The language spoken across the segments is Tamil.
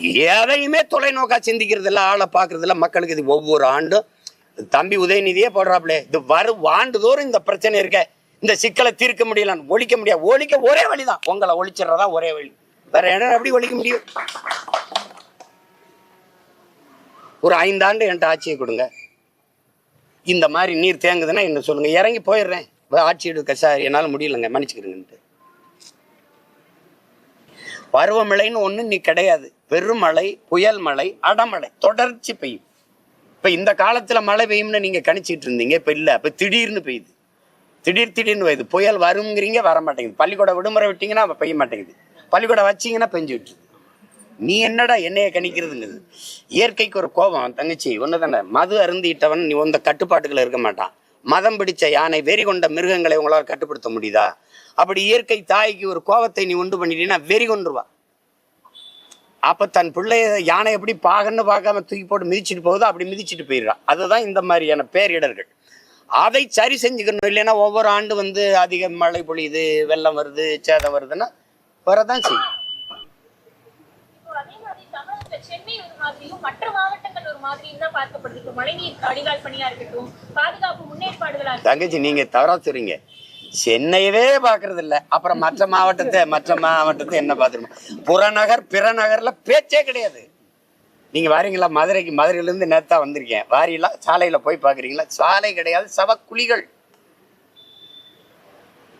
எதையுமே தொலைநோக்கா சிந்திக்கிறது இல்லை ஆளை பார்க்கறது இல்லை மக்களுக்கு இது ஒவ்வொரு ஆண்டும். தம்பி உதயநிதியே போடுறாப்ல இது வரும் ஆண்டுதோறும் இந்த பிரச்சனை இருக்க. இந்த சிக்கலை தீர்க்க முடியலன்னு ஒழிக்க முடியாது ஒழிக்க ஒரே வழிதான் உங்களை ஒழிச்சிடுறதா ஒரே வழி. வேற என்ன எப்படி ஒழிக்க முடியும்? ஒரு ஐந்தாண்டு என்கிட்ட ஆட்சியை கொடுங்க. இந்த மாதிரி நீர் தேங்குதுன்னா என்ன சொல்லுங்க? இறங்கி போயிடுறேன். ஆட்சி எடுக்க சார் என்னால் முடியலங்க. மன்னிச்சுக்கிறேங்கன்ட்டு பருவமழைன்னு ஒன்று நீ கிடையாது. பெருமழை புயல் மழை அடமழை தொடர்ச்சி பெய்யும். இப்போ இந்த காலத்தில் மழை பெய்யும்னு நீங்கள் கணிச்சிட்டு இருந்தீங்க. இப்போ இல்லை. இப்போ திடீர்னு பெய்யுது. திடீர் திடீர்னு பெய்யுது. புயல் வருங்கிறீங்க வர மாட்டேங்குது. பள்ளிக்கூட விடுமுறை விட்டீங்கன்னா அப்போ பெய்ய மாட்டேங்குது. பள்ளிக்கூடம் வச்சீங்கன்னா பெஞ்சு விட்டுருது. நீ என்னடா என்னைய கணிக்கிறதுங்கிறது இயற்கைக்கு ஒரு கோபம். தங்கச்சி ஒன்று தானே மது அருந்திட்டவன் நீ உந்த கட்டுப்பாட்டுக்குள்ள இருக்க மாட்டான். மதம் பிடிச்ச யானை வெறி கொண்ட மிருகங்களை உங்களால் கட்டுப்படுத்த முடியுதா? அப்படி இயற்கை தாய்க்கு ஒரு கோபத்தை நீ உண்டு பண்ணிட்டீங்கன்னா வெறி கொண்டுருவா அப்போ தன் பிள்ளைய யானை எப்படி பாகன்னு பார்க்காம தூக்கி போட்டு மிதிச்சிட்டு போகுதோ அப்படி மிதிச்சிட்டு போயிடுறான் அதுதான் இந்த மாதிரியான பேரிடர்கள். அதை சரி செஞ்சுக்கணும். இல்லைன்னா ஒவ்வொரு ஆண்டு வந்து அதிக மழை பொழியுது வெள்ளம் வருது சேதம் வருதுன்னா வரதான் செய்யும். மாதிரி மற்ற மாவட்டங்கள் ஒரு மாதிரியும் தான் பார்க்கப்படுது. இப்போ மழைநீர் வடிகால் பணியா இருக்கட்டும் பாதுகாப்பு முன்னேற்பாடுகளா தங்கச்சி நீங்க தவறா சொல்றீங்க சென்னையவே பாக்குறது இல்ல அப்புறம் மற்ற மாவட்டத்தை மற்ற மாவட்டத்தை என்ன பாத்துருமா புறநகர் பிறநகர்ல பேச்சே கிடையாது. நீங்க வாரீங்களா? மதுரைக்கு மதுரையில இருந்து நேத்தா வந்திருக்கேன். வாரீங்களா? சாலையில போய் பாக்குறீங்களா சாலை கிடையாது சவக்குழிகள்.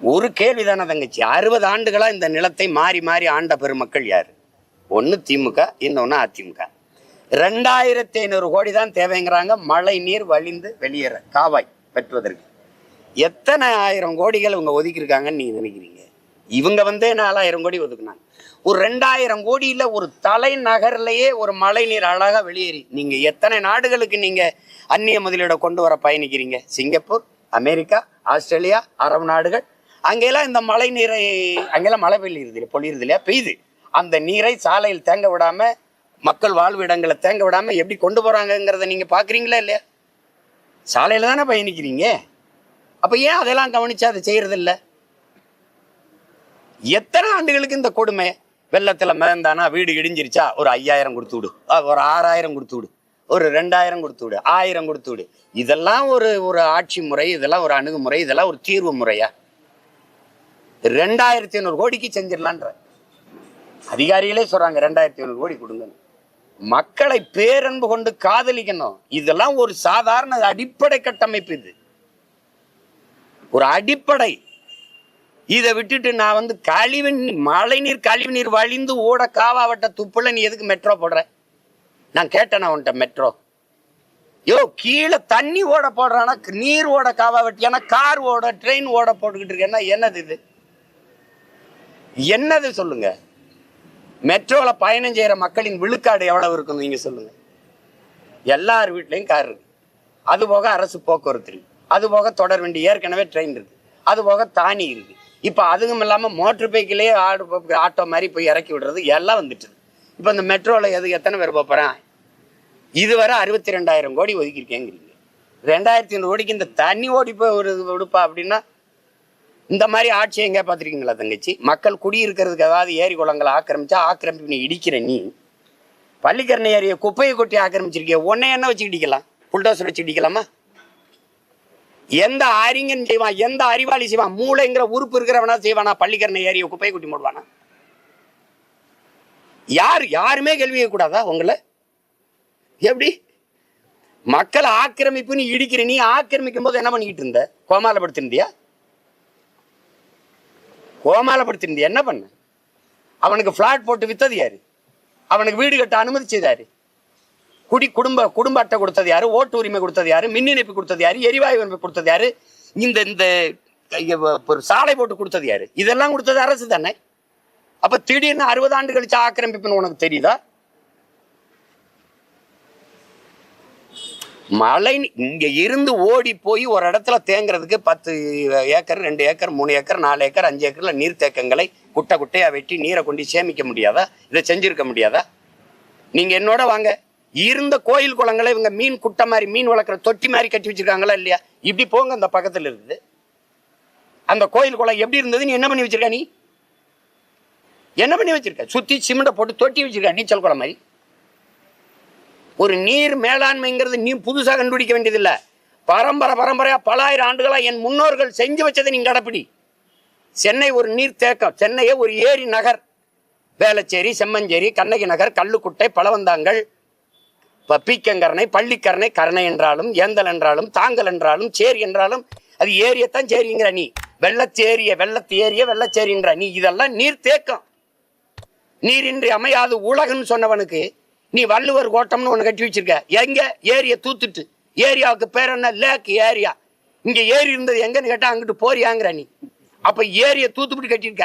ஒரு கேள்விதானே தங்கச்சி. அறுபது ஆண்டுகளா இந்த நிலத்தை மாறி மாறி ஆண்ட பெருமக்கள் யாரு? ஒன்னு திமுக இன்னொன்னு அதிமுக. ரெண்டாயிரத்தி ஐநூறு கோடி தான் தேவைங்கிறாங்க. மழை நீர் வழிந்து வெளியேற காவாய் பெற்றுவதற்கு. எத்தனை ஆயிரம் கோடிகள் இவங்க ஒதுக்கியிருக்காங்கன்னு நீங்கள் நினைக்கிறீங்க? இவங்க வந்து நாலாயிரம் கோடி ஒதுக்குனாங்க. ஒரு ரெண்டாயிரம் கோடியில் ஒரு தலைநகர்லயே ஒரு மழை நீர் வெளியேறி நீங்கள் எத்தனை நாடுகளுக்கு நீங்கள் அந்நிய முதலீடை கொண்டு வர பயணிக்கிறீங்க? சிங்கப்பூர் அமெரிக்கா ஆஸ்திரேலியா அரபு நாடுகள். அங்கெல்லாம் இந்த மழை நீரை அங்கெல்லாம் மழை பெய்யுறது இல்லையா? பொழியுறது இல்லையா? பெய்யுது. அந்த நீரை சாலையில் தேங்க விடாமல் மக்கள் வாழ்விடங்களை தேங்க விடாமல் எப்படி கொண்டு போகிறாங்கங்கிறத நீங்கள் பார்க்குறீங்களா இல்லையா? சாலையில் தானே பயணிக்கிறீங்க? அப்போ ஏன் அதெல்லாம் கவனித்து அதை செய்கிறதில்ல எத்தனை ஆண்டுகளுக்கு இந்த கொடுமை? வெள்ளத்தில் மிதந்தானா வீடு இடிஞ்சிருச்சா? ஒரு ஐயாயிரம் கொடுத்து விடு. ஒரு ஆறாயிரம் கொடுத்து விடு. ஒரு ரெண்டாயிரம் கொடுத்து விடு. ஆயிரம் கொடுத்து விடு. இதெல்லாம் ஒரு ஒரு ஆட்சி முறை இதெல்லாம் ஒரு அணுகுமுறை இதெல்லாம் ஒரு தீர்வு முறையா? ரெண்டாயிரத்தி ஐநூறு கோடிக்கு செஞ்சிடலான்ற. அதிகாரிகளே சொல்றாங்க ரெண்டாயிரத்தி ஐநூறு கோடி கொடுங்க மக்களை பேரன்பு கொண்டு காதலிக்கணும். இதெல்லாம் ஒரு சாதாரண அடிப்படை கட்டமைப்பு இது. ஒரு அடிப்படை. இதை விட்டுட்டு நான் வந்து கழிவு மழைநீர் மழை நீர் கழிவு நீர் வழிந்து ஓட காவாவட்ட துப்புல நீ எதுக்கு மெட்ரோ போடுற? நான் கேட்டேன் உன்கிட்ட மெட்ரோ யோ கீழே தண்ணி ஓட போடுறானா நீர் ஓட காவா வெட்டியானா கார் ஓட ட்ரெயின் ஓட போட்டுக்கிட்டு இருக்கேன்னா என்னது இது? என்னது சொல்லுங்க? மெட்ரோவில் பயணம் செய்கிற மக்களின் விழுக்காடு எவ்வளவு இருக்கும் நீங்கள் சொல்லுங்கள் எல்லார் வீட்லேயும் கார் இருக்கு. அது போக அரசு போக்குவரத்து இருக்கு. அது போக தொடர் வண்டி ஏற்கனவே ட்ரெயின் இருக்கு. அது போக தானி இருக்கு. இப்போ அதுவும் இல்லாமல் மோட்டர் பைக்கிலேயே ஆடு ஆட்டோ மாதிரி போய் இறக்கி விடுறது எல்லாம் வந்துட்டு இப்போ இந்த மெட்ரோவில் எது எத்தனை பேர் போகிறேன் இதுவரை அறுபத்தி ரெண்டாயிரம் கோடி ஒதுக்கியிருக்கேங்கிறீங்க. ரெண்டாயிரத்தி ஐநூறு கோடிக்கு இந்த தண்ணி ஓடி போய் ஒரு விடுப்பா அப்படின்னா இந்த மாதிரி ஆட்சி எங்கே பார்த்துருக்கீங்களா தங்கச்சி? மக்கள் குடியிருக்கிறதுக்கு ஏதாவது ஏரி குளங்களை ஆக்கிரமிச்சா ஆக்கிரமிப்பு நீ இடிக்கிற நீ. பள்ளிக்கரணை ஏரியை குப்பையை கொட்டி ஆக்கிரமிச்சிருக்கிய உன்னை என்ன வச்சு இடிக்கலாம்? புல்டோசர் வச்சு இடிக்கலாமா? எந்த அறிஞன் செய்வான் எந்த அறிவாளி செய்வான்? மூளைங்கிற உறுப்பு இருக்கிறவனா செய்வானா? பள்ளிக்கரணை ஏரியை குப்பையை கொட்டி மூடுவானா? யார்? யாருமே கேள்வி கூடாதா உங்களை? எப்படி? மக்களை ஆக்கிரமிப்பு நீ இடிக்கிற நீ ஆக்கிரமிக்கும் போது என்ன பண்ணிக்கிட்டு இருந்த? கோமாலப்படுத்திருந்தியா கோமாலப்படுத்திருந்தியா என்ன பண்ண? அவனுக்கு ஃப்ளாட் போட்டு வித்தது யாரு? அவனுக்கு வீடு கட்ட அனுமதிச்சது யாரு குடி குடும்ப குடும்ப அட்டை கொடுத்தது யாரு? ஓட்டு உரிமை கொடுத்தது யாரு? மின் இணைப்பு கொடுத்தது யாரு? எரிவாயு இணைப்பு கொடுத்தது யாரு? இந்த இந்த ஒரு சாலை போட்டு கொடுத்தது யாரு? இதெல்லாம் கொடுத்தது அரசு தானே? அப்ப திடீர்னு அறுபது ஆண்டு கழிச்சு ஆக்கிரமிப்புன்னு உனக்கு தெரியுதா? மழை இங்கே இருந்து ஓடி போய் ஒரு இடத்துல தேங்குறதுக்கு பத்து ஏக்கர் ரெண்டு ஏக்கர் மூணு ஏக்கர் நாலு ஏக்கர் அஞ்சு ஏக்கரில் நீர்த்தேக்கங்களை குட்டை குட்டையாக வெட்டி நீரை கொண்டு சேமிக்க முடியாதா? இதை செஞ்சுருக்க முடியாதா? நீங்கள் என்னோட வாங்க. இருந்த கோயில் குளங்களை இவங்க மீன் குட்டை மாதிரி மீன் வளர்க்குற தொட்டி மாதிரி கட்டி வச்சிருக்காங்களா இல்லையா? இப்படி போங்க அந்த பக்கத்தில் இருக்குது அந்த கோயில் குளம் எப்படி இருந்தது நீ என்ன பண்ணி வச்சிருக்க நீ? என்ன பண்ணி வச்சுருக்க? சுற்றி சிமெண்ட்டை போட்டு தொட்டி வச்சிருக்க நீச்சல் குளம் மாதிரி? ஒரு நீர் மேலாண்மைங்கிறது நீ புதுசாக கண்டுபிடிக்க வேண்டியதில்லை. பரம்பரை பரம்பரையாக பல ஆயிரம் ஆண்டுகளாக என் முன்னோர்கள் செஞ்சு வச்சதை நீ கடைப்பிடி. சென்னை ஒரு நீர் தேக்கம். சென்னையே ஒரு ஏரி நகர். வேளச்சேரி செம்மஞ்சேரி கண்ணகி நகர் கல்லுக்குட்டை பழவந்தாங்கல் ப- பீக்கங்கரணை பள்ளிக்கரணை கரணை என்றாலும் ஏந்தல் என்றாலும் தாங்கல் என்றாலும் சேரி என்றாலும் அது ஏரியத்தான் சேரிங்கிற நீ. வெள்ளச்சேரிய வெள்ளத்து ஏரிய வெள்ளச்சேரின்ற நீ. இதெல்லாம் நீர் தேக்கம். நீரின்றி அமையாது உலகம்னு சொன்னவனுக்கு நீ வள்ளுவர் கோட்டம்னு ஒன்று கட்டி வச்சிருக்க. எங்க? ஏரியை தூத்துட்டு. ஏரியாவுக்கு பேர் என்ன? லேக் ஏரியா இங்க ஏரி இருந்தது எங்கன்னு கேட்டா அங்கிட்டு போறியாங்கிற நீ. அப்ப ஏரியை தூத்துப்பிட்டு கட்டியிருக்க.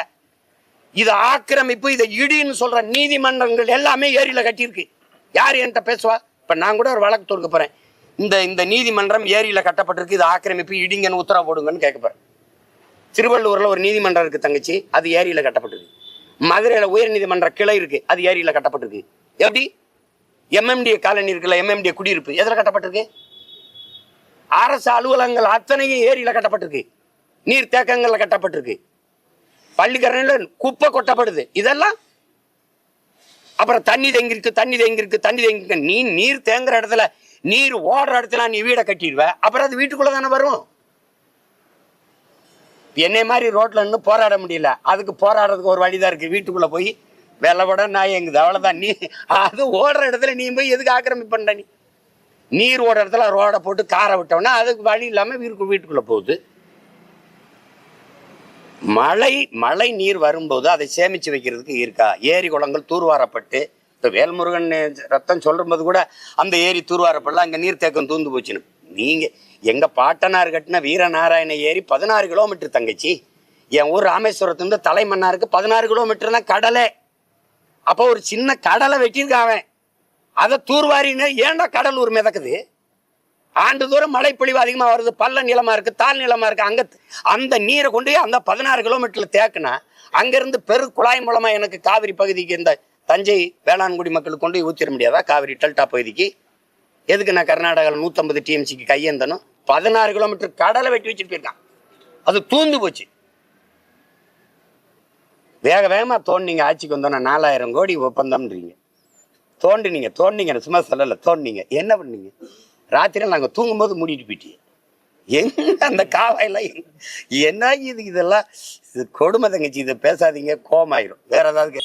இது ஆக்கிரமிப்பு இதை இடின்னு சொல்ற நீதிமன்றங்கள் எல்லாமே ஏரியில கட்டியிருக்கு. யார் என்கிட்ட பேசுவா? இப்ப நான் கூட ஒரு வழக்கு தொடுக்க போறேன். இந்த இந்த நீதிமன்றம் ஏரியில கட்டப்பட்டிருக்கு இது ஆக்கிரமிப்பு இடிங்கன்னு உத்தரவு போடுங்கன்னு கேட்க போறேன். திருவள்ளூர்ல ஒரு நீதிமன்றம் இருக்கு தங்கச்சி அது ஏரியில கட்டப்பட்டிருக்கு. மதுரையில உயர் நீதிமன்ற கிளை இருக்கு அது ஏரியில கட்டப்பட்டிருக்கு. எப்படி? எம்எம்டிஏ காலனி இருக்குல்ல எம்எம்டிஏ குடியிருப்பு எதில் கட்டப்பட்டிருக்கு? அரசு அலுவலகங்கள் அத்தனையும் ஏரியில் கட்டப்பட்டிருக்கு. நீர் தேக்கங்களில் கட்டப்பட்டிருக்கு. பள்ளிக்கரணையில் குப்பை கொட்டப்படுது. இதெல்லாம் அப்புறம் தண்ணி தேங்கிருக்கு தண்ணி தேங்கிருக்கு தண்ணி தேங்கிருக்கு. நீ நீர் தேங்குற இடத்துல நீர் ஓடுற இடத்துல நீ வீடை கட்டிடுவ அப்புறம் அது வீட்டுக்குள்ள தானே வரும். என்னை மாதிரி ரோட்டில் நின்று போராட முடியல. அதுக்கு போராடுறதுக்கு ஒரு வழிதான் இருக்கு. வீட்டுக்குள்ளே போய் வெள்ளப்பட நாய் எங்குது? அவ்வளோதான் நீ அது ஓடுற இடத்துல நீ போய் எதுக்கு ஆக்கிரமிப்பு நீ? நீர் ஓடுற இடத்துல ரோடை போட்டு காரை விட்டோம்னா அதுக்கு வழி இல்லாமல் வீட்டுக்கு வீட்டுக்குள்ளே போகுது. மழை மழை நீர் வரும்போது அதை சேமித்து வைக்கிறதுக்கு இருக்கா? ஏரி குளங்கள் தூர்வாரப்பட்டு இப்போ வேல்முருகன் ரத்தம் சொல்லும்போது கூட அந்த ஏரி தூர்வாரப்படல அங்கே நீர் தேக்கம் தூந்து போச்சுன்னு. நீங்கள் எங்கள் பாட்டனார் கட்டின வீரநாராயண ஏரி பதினாறு கிலோமீட்டர் தங்கச்சி. என் ஊர் ராமேஸ்வரத்துலேருந்து தலைமன்னாருக்கு பதினாறு கிலோமீட்டர் தான் கடலே. அப்போ ஒரு சின்ன கடலை வெட்டியிருக்கான் அவன். அதை தூர்வாரின்னு ஏன்டா கடலூர் மிதக்குது? ஆண்டுதோறும் மழை பொழிவு அதிகமா வருது பள்ள நிலமா இருக்கு தாழ் நிலமா இருக்கு. அங்க அந்த நீரை கொண்டு அந்த பதினாறு கிலோமீட்டர்ல தேக்குனா அங்கிருந்து பெரு குழாய் மூலமா எனக்கு காவிரி பகுதிக்கு இந்த தஞ்சை வேளாண்குடி மக்களுக்கு கொண்டு போய் முடியாதா? காவிரி டெல்டா பகுதிக்கு. எதுக்கு நான் கர்நாடகாவில் நூற்றம்பது டிஎம்சிக்கு கையேந்தனும் பதினாறு கிலோமீட்டர் கடலை வெட்டி வச்சுட்டு போயிருக்கான். அது தூந்து போச்சு. வேக வேகமாக தோண்டிங்க. ஆட்சிக்கு வந்தோன்னா நாலாயிரம் கோடி ஒப்பந்தம்ன்றீங்க. தோண்டினீங்க தோண்டிங்க சும்மா சொல்லலை தோண்டினீங்க. என்ன பண்ணீங்க? ராத்திரியில் நாங்கள் தூங்கும்போது மூடிட்டு போயிட்டீங்க. எங்க அந்த காவாயெல்லாம் என்ன இது இதெல்லாம்? இது கொடுமை தங்கச்சி இதை பேசாதீங்க கோமாயிரும் வேற ஏதாவது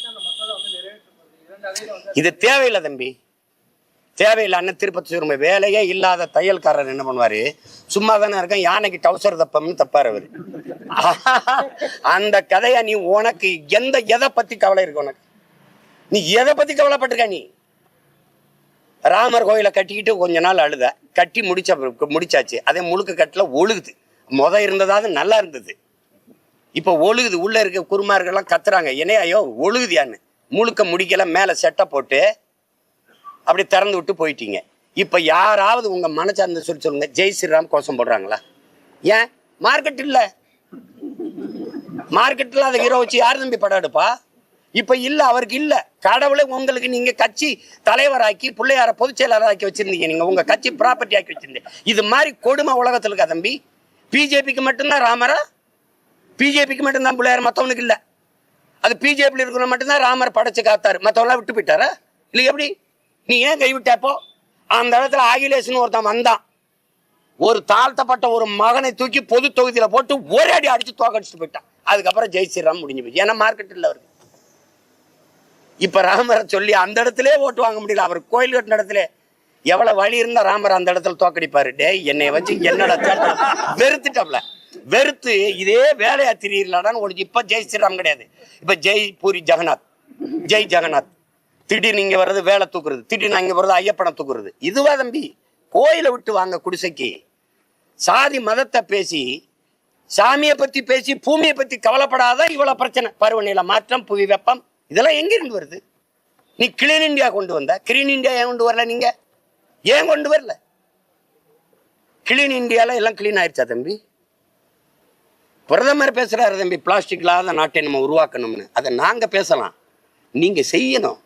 இது தேவையில்லை தம்பி. தேவையில்லை அண்ணன் திருப்பதி சுருமை வேலையே இல்லாத தையல்காரர் என்ன பண்ணுவார்? சும்மா தானே இருக்கேன் யானைக்கு டவுசர் தப்பம்னு தப்பார் அவர். அந்த கதையை நீ உனக்கு எந்த எதை பத்தி கவலை இருக்கு உனக்கு? நீ எதை பத்தி கவலைப்பட்டிருக்க நீ? ராமர் கோயிலை கட்டிக்கிட்டு கொஞ்ச நாள் அழுத கட்டி முடிச்ச முடிச்சாச்சு. அதே முழுக்க கட்டில ஒழுகுது. முத இருந்ததாவது நல்லா இருந்தது. இப்போ ஒழுகுது. உள்ளே இருக்க குருமார்கள்லாம் கத்துறாங்க. என்னையா ஐயோ ஒழுகுதியான்னு. முழுக்க முடிக்கல மேலே செட்டை போட்டு அப்படி திறந்து விட்டு போயிட்டீங்க. இப்போ யாராவது உங்கள் மனசார்ந்த சொல்லி சொல்லுங்க ஜெய் ஸ்ரீராம் கோஷம் போடுறாங்களா? ஏன்? மார்க்கெட் இல்லை. மார்க்கெட்டில் அதை ஹீரோ வச்சு யார் தம்பி படம் எடுப்பா? இப்போ இல்லை அவருக்கு இல்லை. கடவுளை உங்களுக்கு நீங்கள் கட்சி தலைவராக்கி பிள்ளையார பொதுச் செயலாளராக்கி வச்சிருந்தீங்க நீங்கள் உங்கள் கட்சி ப்ராப்பர்ட்டி ஆக்கி வச்சிருந்தீங்க. இது மாதிரி கொடுமை உலகத்தில் இருக்கா தம்பி? பிஜேபிக்கு மட்டும்தான் ராமரா? பிஜேபிக்கு மட்டும்தான் பிள்ளையார் மற்றவனுக்கு இல்லை. அது பிஜேபியில் இருக்கிறவங்க மட்டும்தான் ராமர் படைச்சு காத்தார். மற்றவங்களாம் விட்டு போயிட்டாரா? இல்லை எப்படி? நீ ஏன் கைவிட்டப்போ அந்த இடத்துல அகிலேஷ்னு ஒருத்தன் வந்தான். ஒரு தாழ்த்தப்பட்ட ஒரு மகனை தூக்கி பொது தொகுதியில போட்டு ஒரே அடி அடிச்சு தோக்கடிச்சுட்டு போயிட்டான். அதுக்கப்புறம் ஜெய் ஸ்ரீராம் முடிஞ்சு போச்சு. ஏன்னா மார்க்கெட் இல்லை அவருக்கு. இப்ப ராமரை சொல்லி அந்த இடத்துல ஓட்டு வாங்க முடியல. அவர் கோயில் கட்டின இடத்துல எவ்வளவு வழி இருந்தா ராமர் அந்த இடத்துல தோக்கடிப்பாரு? டே என்னை வச்சு என்னடா தேடுற? வெறுத்துட்டோம்ல. வெறுத்து இதே வேலையா திரியலாடான்னு ஒரு இப்ப ஜெய் ஸ்ரீராம் கிடையாது. இப்ப ஜெய் பூரி ஜெகநாத். ஜெய் ஜெகநாத். திடீர்னு இங்கே வர்றது வேலை தூக்குறது திடீர்னு அங்கே வர்றது ஐயப்பனை தூக்குறது. இதுவா தம்பி கோயிலை விட்டு வாங்க குடிசைக்கு. சாதி மதத்தை பேசி சாமியை பற்றி பேசி பூமியை பற்றி கவலைப்படாத இவ்வளோ பிரச்சனை. பருவநிலை மாற்றம் புவி வெப்பம் இதெல்லாம் எங்க இருந்து வருது? நீ கிளீன் இந்தியா கொண்டு வந்த. கிளீன் இண்டியா ஏன் கொண்டு வரல நீங்கள் ஏன் கொண்டு வரல? கிளீன் இந்தியால எல்லாம் கிளீன் ஆயிடுச்சா தம்பி? பிரதமர் பேசுகிறாரு தம்பி பிளாஸ்டிக் இல்லாத நாட்டை நம்ம உருவாக்கணும்னு. அதை நாங்கள் பேசலாம். நீங்கள் செய்யணும்.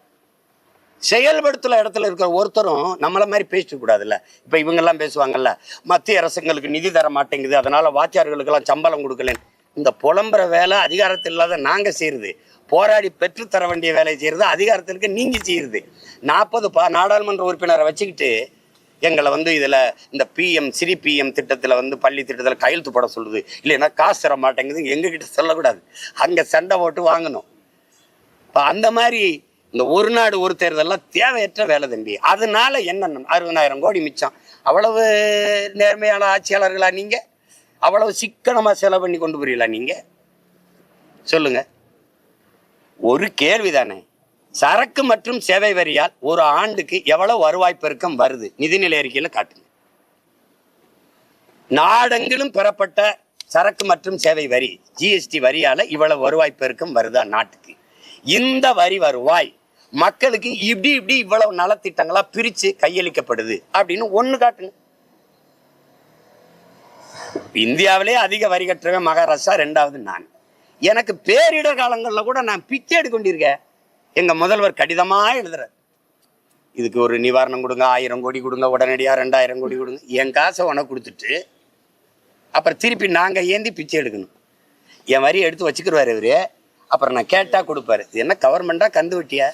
செயல்படுத்துற இடத்துல இருக்கிற ஒருத்தரும் நம்மள மாதிரி பேசிட்டு கூடாதுல்ல இப்ப இவங்கெல்லாம் பேசுவாங்கல்ல மத்திய அரசுங்களுக்கு நிதி தர மாட்டேங்குது அதனால வாத்தியார்களுக்கெல்லாம் சம்பளம் கொடுக்கலன்னு. இந்த புலம்புற வேலை அதிகாரத்தில் இல்லாத நாங்க செய்யறது. போராடி பெற்று தர வேண்டிய வேலையை செய்யறது அதிகாரத்திற்கு நீங்க செய்யுது நாற்பது பா நாடாளுமன்ற உறுப்பினரை வச்சுக்கிட்டு எங்களை வந்து இதில் இந்த பிஎம் சிறி பிஎம் திட்டத்தில் வந்து பள்ளி திட்டத்தில் கையெழுத்து போட சொல்லுது. இல்லைன்னா காசு தர மாட்டேங்குது எங்ககிட்ட சொல்லக்கூடாது. அங்கே சண்டை போட்டு வாங்கணும். இப்போ அந்த மாதிரி இந்த ஒரு நாடு ஒரு தேர்தலெல்லாம் தேவையற்ற வேலை தம்பி. அதனால என்ன அறுபதாயிரம் கோடி மிச்சம். அவ்வளவு நேர்மையான ஆட்சியாளர்களா நீங்கள் அவ்வளவு சிக்கனமாக செலவு பண்ணி கொண்டு போறீங்களா நீங்கள் சொல்லுங்க. ஒரு கேள்விதானே. சரக்கு மற்றும் சேவை வரியால் ஒரு ஆண்டுக்கு எவ்வளவு வருவாய் பெருக்கம் வருது? நிதிநிலை அறிக்கையில் காட்டுங்க. நாடெங்கிலும் பெறப்பட்ட சரக்கு மற்றும் சேவை வரி ஜிஎஸ்டி வரியால் இவ்வளவு வருவாய் பெருக்கம் வருதா நாட்டுக்கு? இந்த வரி வருவாய் மக்களுக்கு இப்படி இப்படி இவ்வளவு நலத்திட்டங்களா பிரிச்சு கையளிக்கப்படுது அப்படின்னு ஒண்ணு காட்டுங்க இந்தியாவிலே அதிக வரி கட்டுறவன் மகாராஷ்டிரா ரெண்டாவது நான். எனக்கு பேரிடர் காலங்களில் கூட நான் பிச்சை எடுக்க கொண்டிருக்கேன் எங்க முதல்வர் கடிதமாக எழுதுறார். இதுக்கு ஒரு நிவாரணம் கொடுங்க ஆயிரம் கோடி கொடுங்க உடனடியாக ரெண்டாயிரம் கோடி கொடுங்க. என் காசை உனக்கு கொடுத்துட்டு அப்புறம் திருப்பி நாங்கள் ஏந்தி பிச்சை எடுக்கணும். என் வரி எடுத்து வச்சுக்கிடுவார் இவரு. அப்புறம் நான் கேட்டால் கொடுப்பாரு. இது என்ன கவர்மெண்ட்டாக கந்து வெட்டியா?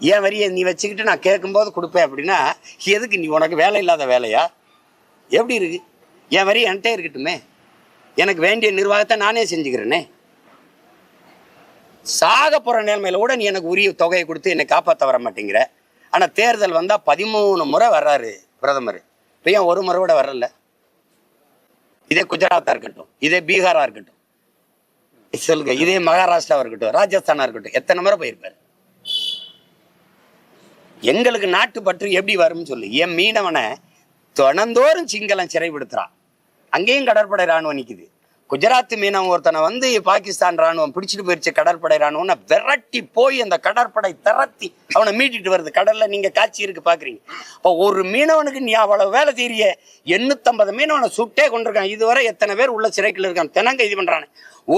என் வரியை நீ வச்சுக்கிட்டு நான் கேட்கும்போது கொடுப்பேன் அப்படின்னா எதுக்கு நீ உனக்கு வேலை இல்லாத வேலையா? எப்படி இருக்கு? என் வரி என்கிட்ட இருக்கட்டுமே. எனக்கு வேண்டிய நிர்வாகத்தை நானே செஞ்சுக்கிறேனே. சாக போகிற நிலைமையில கூட நீ எனக்கு உரிய தொகையை கொடுத்து என்னை காப்பாற்ற வர மாட்டேங்கிற. ஆனால் தேர்தல் வந்தால் பதிமூணு முறை வர்றாரு பிரதமர். இப்போ ஏன் ஒரு முறை கூட வரல? இதே குஜராத்தாக இருக்கட்டும் இதே பீகாரா இருக்கட்டும். சொல்லுங்க இதே மகாராஷ்டிராவாக இருக்கட்டும் ராஜஸ்தானாக இருக்கட்டும் எத்தனை முறை போயிருப்பாரு? எங்களுக்கு நாட்டு பற்று எப்படி வரும்னு சொல்லு. என் மீனவனை தினந்தோறும் சிங்களம் சிறைப்படுத்துறான். அங்கேயும் கடற்படை ராணுவம் நிற்கிது குஜராத் மீனவன் ஒருத்தனை வந்து பாகிஸ்தான் ராணுவம் பிடிச்சிட்டு போயிடுச்சு கடற்படை ராணுவம்னு விரட்டி போய் அந்த கடற்படை திரத்தி அவனை மீட்டிட்டு வருது. கடல்ல நீங்க காட்சி இருக்கு பாக்குறீங்க. இப்போ ஒரு மீனவனுக்கு நீ அவ்வளவு வேலை தெரிய எண்ணூத்தம்பது மீனவனை சுட்டே கொண்டிருக்கான். இதுவரை எத்தனை பேர் உள்ள சிறைக்கில் இருக்கான்? தினங்க இது பண்றானே.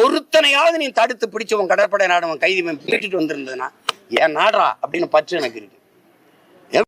ஒருத்தனையாவது நீ தடுத்து பிடிச்சவன் கடற்படை ராணுவம் கைதி பண்ணி மீட்டிட்டு வந்திருந்ததுன்னா ஏன் நாடுறா அப்படின்னு பற்று எனக்கு இருக்கு.